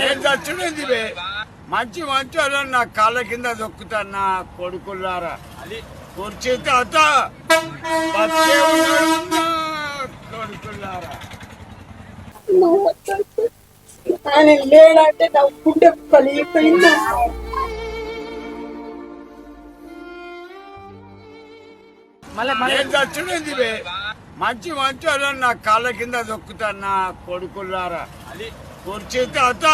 నేను మంచి మంచి నా కాళ్ళ కింద దొక్కుతాను నా కొడుకులారా. కుర్చీ తాత కొడుకులారా. ఆయన లేడంటే పలిగిపోయింది నేను మంచి మంచి నా కాళ్ళ కింద దొక్కుతాను నా కొడుకులారా. కుర్చీ తాత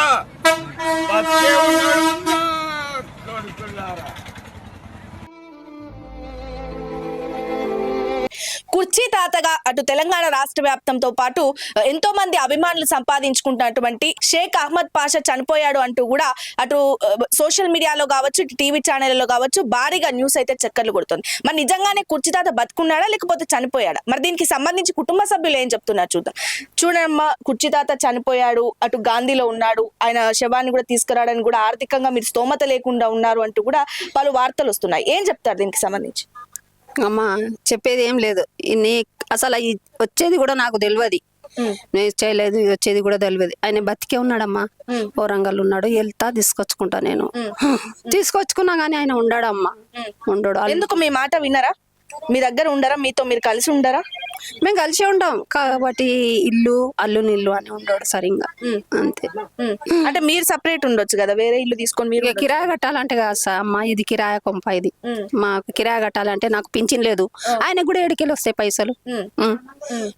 కుర్చీ తాతగా అటు తెలంగాణ రాష్ట్ర వ్యాప్తంతో పాటు ఎంతో మంది అభిమానులు సంపాదించుకుంటున్నటువంటి షేక్ అహ్మద్ పాషా చనిపోయాడు అంటూ కూడా అటు సోషల్ మీడియాలో కావచ్చు టీవీ ఛానల్లో కావచ్చు భారీగా న్యూస్ అయితే చక్కర్లు కొడుతుంది. మరి నిజంగానే కుర్చీ తాత బతుకున్నాడా లేకపోతే చనిపోయాడా? మరి దీనికి సంబంధించి కుటుంబ సభ్యులు ఏం చెప్తున్నారు చూద్దాం. చూడమ్మా కుర్చీ తాత చనిపోయాడు అటు గాంధీలో ఉన్నాడు ఆయన శవాన్ని కూడా తీసుకురావడానికి కూడా ఆర్థికంగా మీరు స్తోమత లేకుండా ఉన్నారు అంటూ కూడా పలు వార్తలు వస్తున్నాయి. ఏం చెప్తారు దీనికి సంబంధించి? అమ్మా చెప్పేది ఏం లేదు. నీ అసలు వచ్చేది కూడా నాకు తెలియదు నేను చేయలేదు వచ్చేది కూడా తెలియదు ఆయన బతికే ఉన్నాడమ్మా. ఓరంగల్ ఉన్నాడు వెళ్తా తీసుకొచ్చుకుంటా నేను. తీసుకొచ్చుకున్నా కానీ ఆయన ఉండాడమ్మా. ఉండడు. ఎందుకు మీ మాట వినరా? మీ దగ్గర ఉండరా? మీతో మీరు కలిసి ఉండరా? మేము కలిసి ఉంటాం. కాబట్టి ఇల్లు అల్లుని ఇల్లు అని ఉండడు సరిగ్గా. అంతే. అంటే మీరు సపరేట్ ఉండొచ్చు కదా వేరే ఇల్లు తీసుకొని మీరు కిరాయి కట్టాలంటే కాదు సార్ అమ్మా ఇది కిరాయి కొంప ఇది. మాకు కిరాయి కట్టాలంటే నాకు పింఛన్ లేదు. ఆయన కూడా ఏడుకెళ్ళి వస్తాయి పైసలు.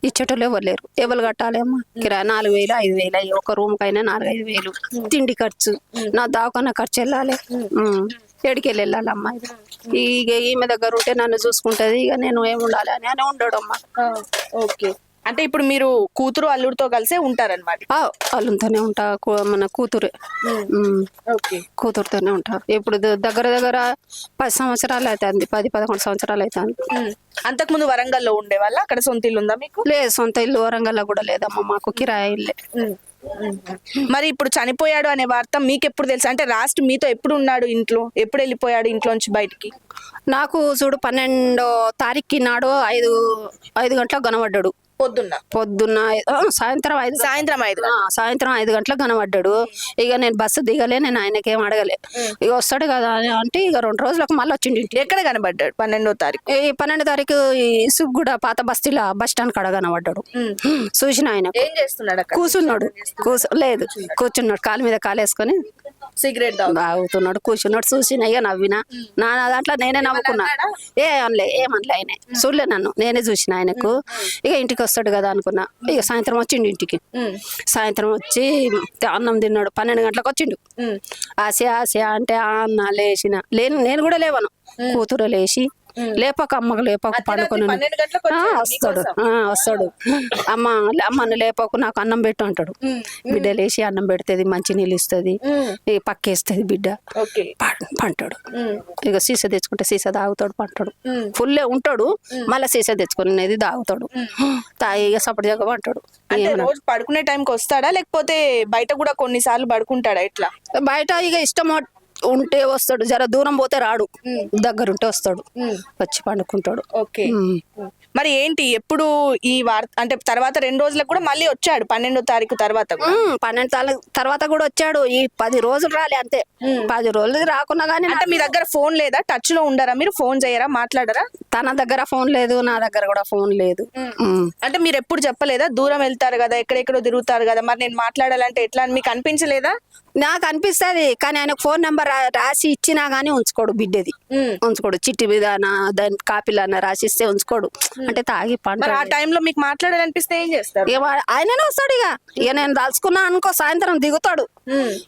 ఇచ్చేటోళ్ళు ఎవరు లేరు. ఎవరు కట్టాలి అమ్మా? కిరాయి నాలుగు వేలు ఐదు వేలు. అయ్యి ఒక రూమ్ కైనా నాలుగు ఐదు వేలు. తిండి ఖర్చు. నా దావకన్నా ఖర్చు వెళ్ళాలి. ఏడికెళ్ళి వెళ్ళాలి అమ్మా ఇది ఇక ఈమె దగ్గర ఉంటే నన్ను చూసుకుంటది. ఇక నేను ఏమి ఉండాలి అని అని ఉండడు అమ్మా ఓకే. అంటే ఇప్పుడు మీరు కూతురు అల్లుడితో కలిసే ఉంటారన్నమాట. ఆ, వాళ్ళతోనే ఉంటా. కూ- మన కూతురే. ఓకే. కూతురుతోనే ఉంటా. ఇప్పుడు ద- దగ్గర దగ్గర పది సంవత్సరాలు అవుతుంది పది పదకొండు సంవత్సరాలు అవుతుంది అంతకు ముందు వరంగల్లో ఉండే వాళ్ళ అక్కడ సొంత ఇల్లు ఉందా మీకు? లేదు సొంత ఇల్లు వరంగల్లో కూడా లేదమ్మా. మాకు కిరాయి ఇల్లే. మరి ఇప్పుడు చనిపోయాడు అనే వార్త మీకు ఎప్పుడు తెలుసు? అంటే లాస్ట్ మీతో ఎప్పుడు ఉన్నాడు ఇంట్లో? ఎప్పుడు వెళ్ళిపోయాడు ఇంట్లోంచి బయటికి? నాకు చూడు పన్నెండో తారీఖు నాడు ఐదు ఐదు గంటలకు కనబడ్డాడు. పొద్దున్న. పొద్దున్న సాయంత్రం ఐదు. సాయంత్రం ఐదు సాయంత్రం ఐదు గంటలకు కనబడ్డాడు. ఇక నేను బస్సు దిగలే నేను ఆయనకేం అడగలే. ఇక వస్తాడు కదా అని అంటే ఇక రెండు రోజులకు మళ్ళీ వచ్చిండు ఇంటికి. ఎక్కడ కనబడ్డాడు? పన్నెండో తారీఖు. ఈ పన్నెండు తారీఖు ఈ సుగ్గుడ పాత బస్తీలో బస్ స్టాండ్ కాడ కనబడ్డాడు. చూసిన ఆయన. ఏం చేస్తున్నాడు కూర్చున్నాడు కూర్చో లేదు కూర్చున్నాడు. కాలు మీద కాలేసుకొని సిగరెట్ తాగు తాగుతున్నాడు కూర్చున్నాడు. చూసిన అయ్యా నవ్విన. నా నా దాంట్లో నేనే నవ్వుకున్నా. ఏ అనలే ఏమనలే ఆయన. చూడలే నన్ను. నేనే చూసిన ఆయనకు. ఇక ఇంటికి వస్తాడు కదా అనుకున్నా. ఇక సాయంత్రం వచ్చిండు ఇంటికి. సాయంత్రం వచ్చి అన్నం తిన్నాడు. పన్నెండు గంటలకు వచ్చిండు. ఆశ ఆశ అంటే అన్న లేచిన. లేను నేను కూడా లేవను. కూతురు లేచి లేపక అమ్మకు లేపక పండుకొని వస్తాడు. వస్తాడు. అమ్మ అమ్మను లేపకు నాకు అన్నం పెట్టు అంటాడు. బిడ్డ లేచి అన్నం పెడుతుంది మంచి నీళ్ళు ఇస్తుంది. పక్కేస్తుంది బిడ్డ. పంటాడు. ఇక సీస తెచ్చుకుంటే సీస తాగుతాడు పంటాడు. ఫుల్లే ఉంటాడు మళ్ళీ సీస తెచ్చుకునేది తాగుతాడు. తాగి ఇక జగ పంటాడు. రోజు పడుకునే టైంకి వస్తాడా లేకపోతే బయట కూడా కొన్నిసార్లు పడుకుంటాడా ఎట్లా? బయట ఇక ఇష్టం ఉంటే వస్తాడు. జర దూరం పోతే రాడు. దగ్గర ఉంటే వస్తాడు. వచ్చి పండుకుంటాడు. ఓకే. మరి ఏంటి? ఎప్పుడు ఈ వార్త అంటే తర్వాత రెండు రోజులకు కూడా మళ్ళీ వచ్చాడు పన్నెండో తారీఖు తర్వాత పన్నెండు తాల తర్వాత కూడా వచ్చాడు. ఈ పది రోజులు రాలే అంతే. పది రోజులు రాకున్నా కానీ అంటే మీ దగ్గర ఫోన్ లేదా? టచ్లో ఉండరా మీరు? ఫోన్ చేయరా? మాట్లాడరా? తన దగ్గర ఫోన్ లేదు నా దగ్గర కూడా ఫోన్ లేదు. అంటే మీరు ఎప్పుడు చెప్పలేదా? దూరం వెళ్తారు కదా ఎక్కడెక్కడో తిరుగుతారు కదా మరి నేను మాట్లాడాలంటే ఎట్లా అని మీకు అనిపించలేదా? నాకు అనిపిస్తది కానీ ఆయనకు ఫోన్ నెంబర్ రాసి ఇచ్చినా గానీ ఉంచుకోడు బిడ్డది. ఉంచుకోడు. చిట్టి మీద దాని కాపీలన్న రాసిస్తే ఉంచుకోడు. అంటే తాగి మరి ఆ టైంలో మీకు మాట్లాడాలనిపిస్తే ఏం చేస్తారు? ఆయననే వస్తాడు ఇక. ఇక నేను దాల్చుకున్నా అనుకో సాయంత్రం దిగుతాడు.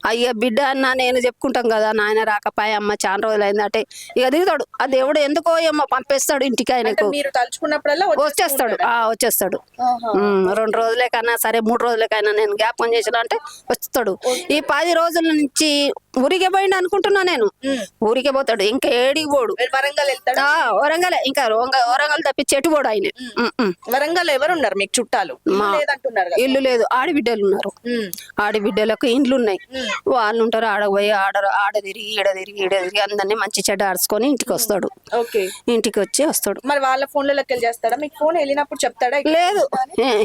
అయ్యా బిడ్డ అన్న నేను చెప్పుకుంటాం కదా నాయన రాకపాయ అమ్మ చాలా రోజులు అయింది అంటే ఇక దిగుతాడు. ఆ దేవుడు ఎందుకో ఏమో పంపిస్తాడు. ఇంటికి ఆయనకు మీరు తలుచుకున్నప్పుడల్లా వచ్చేస్తూ వచ్చేస్తాడు. ఆ వచ్చేస్తాడు. రెండు రోజులకైనా సరే మూడు రోజులకైనా నేను జ్ఞాపకం చేసిన అంటే వస్తాడు. ఈ పది రోజుల నుంచి ఊరికే పోయిండు అనుకుంటున్నా నేను. ఊరికే పోతాడు ఇంకా ఏడికి పోడు వరంగల్ వరంగల్. ఇంకా వరంగల్ తప్పించి ఎటు పోడు ఆయన. వరంగల్ ఎవరు ఉన్నారు మీకు చుట్టాలు. ఇల్లు లేదు ఆడబిడ్డలు ఉన్నారు. ఆడబిడ్డలకు ఇండ్లు ఉన్నాయి వాళ్ళు ఉంటారు ఆడ పోయి ఆడ ఆడ తిరిగి ఈడ తిరిగి ఈడ తిరిగి అందరినీ మంచి చెడ్డ ఆడుచుకొని ఇంటికి వస్తాడు ఓకే. ఇంటికి వచ్చి వస్తాడు. మరి వాళ్ళ ఫోన్లలోకి వెళ్ళి చేస్తాడా? మీకు ఫోన్ వెళ్ళినప్పుడు చెప్తాడా? లేదు.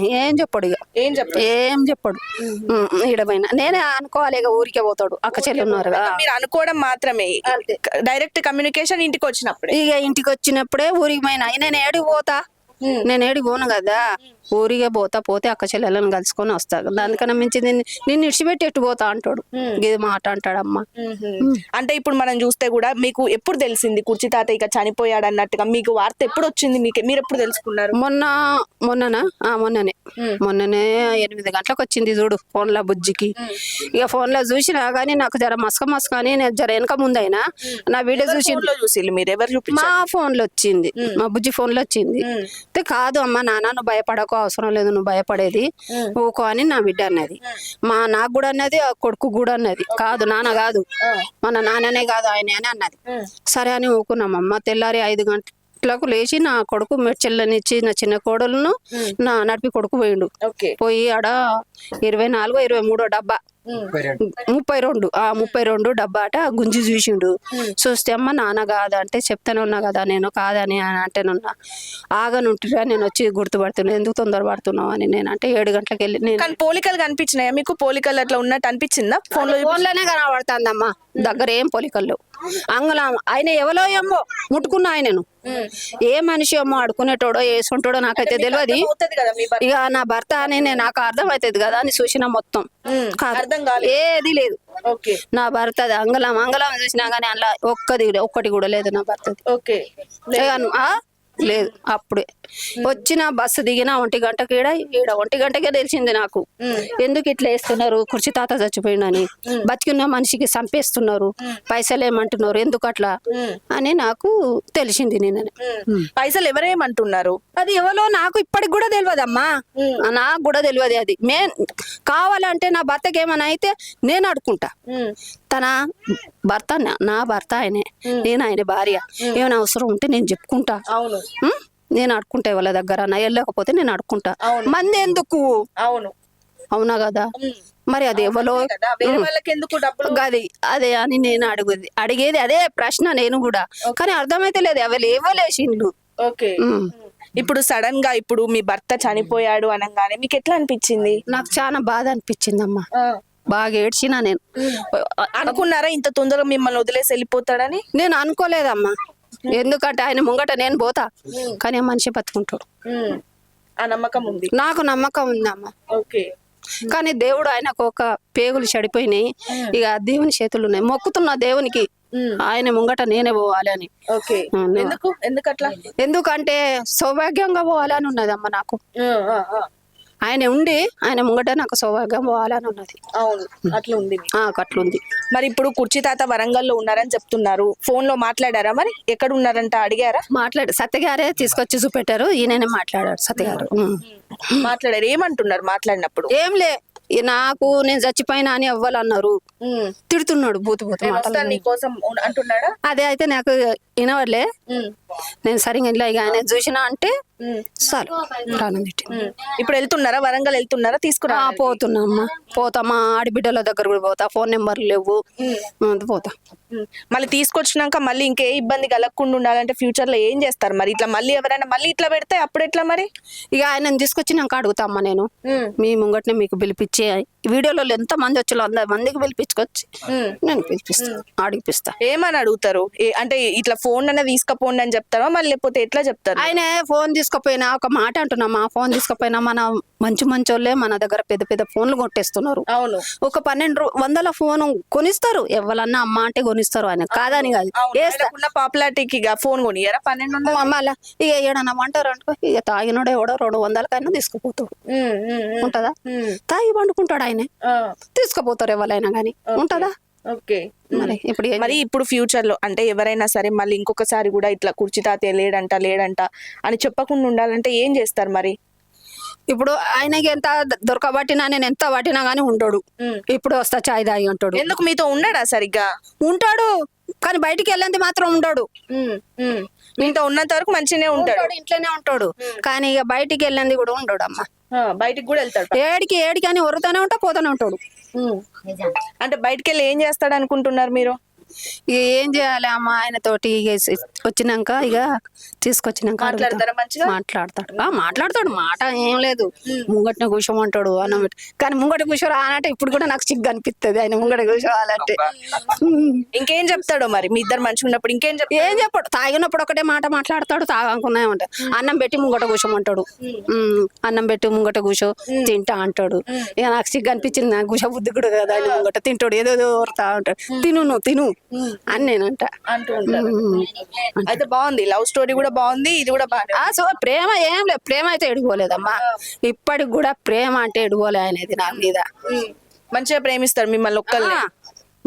ఏ- చెప్పడు ఇక ఏం చెప్తాడు ఏం చెప్పడు. ఈడమైన నేనే అనుకోవాలి ఇక ఊరికే పోతాడు. అక్క చెల్లి ఉన్నారు కదా. మీరు అనుకోవడం మాత్రమే. డైరెక్ట్ కమ్యూనికేషన్ ఇంటికి వచ్చినప్పుడే. ఇక ఇంటికి వచ్చినప్పుడే ఊరికి పోయినా. నేను ఏడికి పోతా? నేను ఏడికి పోను కదా? ఊరికే పోతా పోతే అక్క చెల్లెలను కలుసుకొని వస్తా. దానికన్నా మించి నిన్ను నిన్ను ఇడిచిపెట్టి ఎట్టు పోతా అంటాడు. ఇది మాట అంటాడమ్మా అంటే ఇప్పుడు మనం చూస్తే కూడా మీకు ఎప్పుడు తెలిసింది కుర్చీ తాత ఇక చనిపోయాడు అన్నట్టుగా? మీకు వార్త ఎప్పుడు వచ్చింది మీకు? మీరు ఎప్పుడు తెలుసుకున్నారు? మొన్న మొన్ననా? ఆ మొన్ననే. మొన్ననే ఎనిమిది గంటలకు వచ్చింది చూడు ఫోన్లో బుజ్జికి. ఇక ఫోన్లో చూసినా కానీ నాకు జర మసక మసక అని నేను జర వెనక ముందైనా నా వీడియో చూసి చూసి మీరు? ఎవరు మా ఫోన్లో వచ్చింది మా బుజ్జి ఫోన్లో వచ్చింది కాదు అమ్మ నాన్న నువ్వు భయపడకు. అవసరం లేదు నువ్వు భయపడేది ఊకో అని నా బిడ్డ అన్నది. మా నాకు కూడా అన్నది ఆ కొడుకు కూడా అన్నది. కాదు నాన్న కాదు. మన నాన్ననే కాదు ఆయనే అని అన్నది. సరే అని ఊకున్నామమ్మ. తెల్లారి ఐదు గంటలకు లేచి నా కొడుకు మెడ్చెల్లనిచ్చి నా చిన్న కోడలను నా నడిపి కొడుకు పోయిండు. పోయి ఆడ ఇరవై నాలుగో ఇరవై మూడో డబ్బా ముప్పై రెండు. ఆ ముప్పై రెండు డబ్బా అట గుంజి చూసిండు. చూస్తే అమ్మ నాన్న కాదంటే చెప్తానే ఉన్నా కదా నేను కాదని అని అంటేనున్నా ఆగనుంటురా నేను వచ్చి గుర్తుపడుతున్నా. ఎందుకు తొందర పడుతున్నావు అని నేను అంటే ఏడు గంటలకు వెళ్ళి నేను కానీ పోలికలు కనిపించినాయా? మీకు పోలికలు అట్లా ఉన్నట్టు అనిపించిందా? ఫోన్లో ఫోన్లోనే కనబడుతుందమ్మా. దగ్గర ఏం పొలికల్లో అంగళం ఆయన ఎవరో ఏమో ముట్టుకున్నా ఆయనను. ఏ మనిషి ఏమో అడుకునేటోడో వేసుకుంటాడో నాకైతే తెలియదు భర్త. ఇక నా భర్త అని నాకు అర్థం అవుతుంది కదా అని చూసిన మొత్తం. ఏది లేదు. నా భర్త అంగళం అంగళం చూసినా కానీ అలా ఒక్కది ఒక్కటి కూడా లేదు నా భర్తది. ఓకే. ఏమను- ఆ? లేదు అప్పుడే. వచ్చిన బస్సు దిగిన ఒంటి గంటకి ఈడ ఈడ ఒంటి గంటకే తెలిసింది నాకు. ఎందుకు ఇట్లా వేస్తున్నారు? కుర్చీ తాత చచ్చిపోయిండని. బతికున్న మనిషికి చంపేస్తున్నారు పైసలు ఏమంటున్నారు? ఎందుకు అట్లా అని నాకు తెలిసింది నేను పైసలు ఎవరేమంటున్నారు? అది ఎవరో నాకు ఇప్పటికి కూడా తెలియదమ్మా నాకు కూడా తెలియదు అది. మే కావాలంటే నా భర్తకి ఏమైనా అయితే నేను అడుకుంటా తన భర్త నా- భర్త ఆయనే. నేను ఆయన భార్య. ఏమైనా అవసరం ఉంటే నేను చెప్పుకుంటా. అవును? నేను అడుకుంటా వాళ్ళ దగ్గర. నా వెళ్ళకపోతే నేను అడుకుంటా మంది ఎందుకు? అవును. అవునా కదా? మరి అది ఎవరో అది అదే అని నేను అడుగుది అడిగేది అదే ప్రశ్న నేను కూడా. కానీ అర్థమైతే లేదు ఎవరు ఏవలేసిండు ఓకే. ఇప్పుడు సడన్గా ఇప్పుడు మీ భర్త చనిపోయాడు అనగానే మీకు ఎట్లా అనిపించింది? నాకు చాలా బాధ అనిపించిందమ్మా. బాగా ఏడ్చినా నేను. అనుకున్నారా ఇంత తొందరగా మిమ్మల్ని వదిలేసి వెళ్ళిపోతాడని? నేను అనుకోలేదమ్మా. ఎందుకంటే ఆయన ముంగట నేను పోతా. కానీ ఆ మనిషి బతుకుంటాడు. ఆ నమ్మకం ఉంది. నాకు నమ్మకం ఉందమ్మా ఓకే. కానీ దేవుడు ఆయనకు ఒక పేగులు చెడిపోయినాయి. ఇక దేవుని చేతులు ఉన్నాయి. మొక్కుతున్న దేవునికి ఆయన ముంగట నేనే పోవాలి అని. ఎందుకు ఎందుకు? అట్లా ఎందుకంటే సౌభాగ్యంగా పోవాలని ఉన్నదమ్మా నాకు. ఆయన ఉండి ఆయన ముంగట నాకు సౌభాగ్యం పోవాలని ఉన్నది అవును అట్లా ఉంది మీకు. ఆ అట్లుంది మరి ఇప్పుడు కుర్చీ తాత వరంగల్లో ఉన్నారని చెప్తున్నారు. ఫోన్లో మాట్లాడారా మరి? ఎక్కడ ఉన్నారంట? అడిగారా? మాట్లాడు సత్యగారే తీసుకొచ్చి చూపెట్టారు. ఈయననే మాట్లాడాడు సత్యగారు. మాట్లాడారు. ఏమంటున్నారు మాట్లాడినప్పుడు? ఏం లే. నాకు నేను చచ్చిపోయినా అని అవ్వాలి అన్నారు ఉమ్. తిడుతున్నాడు బూతు బూతు అంటున్నాడా? అదే అయితే నాకు వినవట్లే ఉమ్. నేను సరిగ్గా ఇలా ఇక ఆయన చూసినా అంటే. చాలు ప్రాణం పెట్టింది ఉమ్. ఇప్పుడు వెళ్తున్నారా? వరంగల్ వెళ్తున్నారా? తీసుకురా పోతున్నా అమ్మా. పోతా. మా ఆడబిడ్డల దగ్గర కూడా పోతా. ఫోన్ నెంబర్ లేవు. పోతా. మళ్ళీ తీసుకొచ్చినాక మళ్ళీ ఇంకే ఇబ్బంది కలగకుండా ఉండాలంటే ఫ్యూచర్లో ఏం చేస్తారు మరి? ఇట్లా మళ్ళీ ఎవరైనా మళ్ళీ ఇట్లా పెడితే అప్పుడు ఎట్లా మరి? ఇక ఆయన తీసుకొచ్చినాక అడుగుతా అమ్మా నేను. మీ ముంగట్నే మీకు పిలిపించి వీడియోలో ఎంత మంది వచ్చారో వంద మందికి పిలిపించుకొచ్చి. నేను పిలిపిస్తా. అడిగిపిస్తా. ఏమని అడుగుతారు? అంటే ఇట్లా ఫోన్ అన్న తీసుకపోండి అని చెప్తారా? మళ్ళీ లేకపోతే ఎట్లా చెప్తారు? ఆయన ఫోన్ తీసుకుపోయినా ఒక మాట అంటున్నామా ఫోన్ తీసుకుపోయినా మన మంచి మంచోళ్ళే మన దగ్గర పెద్ద పెద్ద ఫోన్లు కొట్టేస్తున్నారు. అవును. ఒక పన్నెండు వందల ఫోన్ కొనిస్తారు. ఎవరన్నా అమ్మ అంటే కొనిస్తారు ఆయన. కాదని కాదు. పాపులారిటీకి ఫోన్ కొనియరా? పన్నెండు వందలు? మళ్ళా ఇక ఏడన్నా అంటారు అనుకో ఇక తాగినోడు ఎవడో రెండు వందలకైనా తీసుకుపోతాడు. ఉంటదా. తాగి పండుకుంటాడు ఆయన. తీసుకుపోతారు ఎవరైనా కానీ ఉంటదా? ఓకే. మరి ఇప్పుడు మరి ఇప్పుడు ఫ్యూచర్లో అంటే ఎవరైనా సరే మళ్ళీ ఇంకొకసారి కూడా ఇట్లా కుర్చీ తాతయ్య లేడంట లేడంట అని చెప్పకుండా ఉండాలంటే ఏం చేస్తారు మరి? ఇప్పుడు ఆయనకి ఎంత దొరకబట్టినా నేను ఎంత పట్టినా గానీ ఉండడు ఉమ్. ఇప్పుడు వస్తా చాయ్ తాగి ఉంటాడు ఎందుకు మీతో ఉండడా సరిగ్గా? ఉంటాడు కానీ బయటికి వెళ్ళేది మాత్రం ఉండడు. మీతో ఉన్నంత వరకు మంచిగానే ఉంటాడు. ఉంటాడు ఇంట్లోనే ఉంటాడు. కానీ ఇక బయటికి వెళ్ళింది కూడా ఉండడు అమ్మ. బయటికి కూడా వెళ్తాడు ఏడికి ఏడికి అని వరుతూనే ఉంటా పోతూనే ఉంటాడు. అంటే బయటికి వెళ్ళి ఏం చేస్తాడు అనుకుంటున్నారు మీరు? ఇక ఏం చేయాలి అమ్మ ఆయన తోటి ఇక వచ్చినాక ఇక తీసుకొచ్చినాక? మాట్లాడతాడు. ఆ, మాట్లాడతాడు. మాట ఏం లేదు. ముంగటిన కూర్చోమంటాడు అన్నం పెట్టి. కానీ ముంగట కూర్చోరా అంటే ఇప్పుడు కూడా నాకు సిగ్గు అనిపిస్తుంది ఆయన ముంగట కూర్చోవాలంటే. ఇంకేం చెప్తాడో మరి? మీ ఇద్దరు మంచిగా ఉన్నప్పుడు ఇంకేం చెప్తాడు? ఏం చెప్పాడు. తాగినప్పుడు ఒకటే మాట మాట్లాడతాడు. తాగనుకున్నాయంటే అన్నం పెట్టి ముంగట కూర్చోమంటాడు. అన్నం పెట్టి ముంగట కూర్చో తింటా అంటాడు. ఇక నాకు సిగ్గు అనిపించింది. నాకు కూర్చో బుద్ధి కూడా కదా. ఆయన ముంగట తింటాడు. ఏదో ఏదో ఊరుతా ఉంటాడు తిను నువ్వు తిను. అని నేనంట. అయితే బాగుంది. లవ్ స్టోరీ కూడా బాగుంది. ఇది కూడా బాగా సో ప్రేమ ఏం లేదు ప్రేమ అయితే ఎడుకోలేదమ్మా ఇప్పటికి కూడా ప్రేమ అంటే ఎడుకోలే అనేది నా మీద. మంచిగా ప్రేమిస్తాడు మిమ్మల్ని ఒక్కల్ని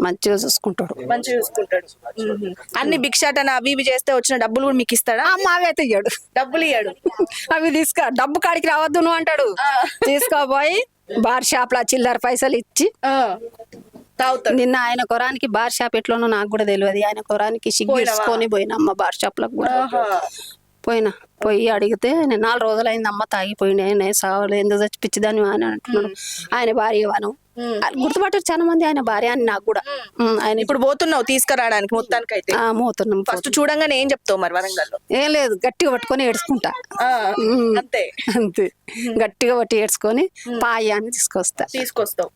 మంచిగా చూసుకుంటాడు. మంచిగా చూసుకుంటాడు. అన్ని భిక్షాటన అవి ఇవి చేస్తే వచ్చిన డబ్బులు కూడా మీకు ఇస్తాడా? అమ్మ అవి అయితే ఇయ్యాడు. డబ్బులు ఇయ్యాడు. అవి తీసుకో. డబ్బు కాడికి రావద్దు నువ్వు అంటాడు. తీసుకోపోయి బార్ షాప్ లా చిల్లర పైసలు ఇచ్చి. తాగుతాడు. నిన్న ఆయన కొరానికి బార్ షాప్ ఎట్లోనో నాకు కూడా తెలియదు. ఆయన కొరానికి సిగ్గుకొని పోయినా అమ్మ బార్ షాప్లకు కూడా. పోయినా. పోయి అడిగితే నేను నాలుగు రోజులు అయింది అమ్మ తాగిపోయింది ఆయన సావులు ఎందుకు చచ్చిపిచ్చిదాన్ని అని అంటున్నాడు. ఆయన భార్య వాను గుర్తుపట్టారు చాలా మంది ఆయన భార్య అని నాకు కూడా. ఆయన ఇప్పుడు పోతున్నావు తీసుకురావడానికి మొత్తానికి అయితే ఆ, మోతున్నాం ఫస్ట్ చూడంగానే ఏం చెప్తావు మరి వరంగల్లో? ఏం లేదు గట్టిగా పట్టుకొని ఏడ్చుకుంటా. అంతే. అంతే. గట్టిగా పట్టి ఏడ్చుకొని పాయ అని తీసుకొస్తా. తీసుకొస్తావు.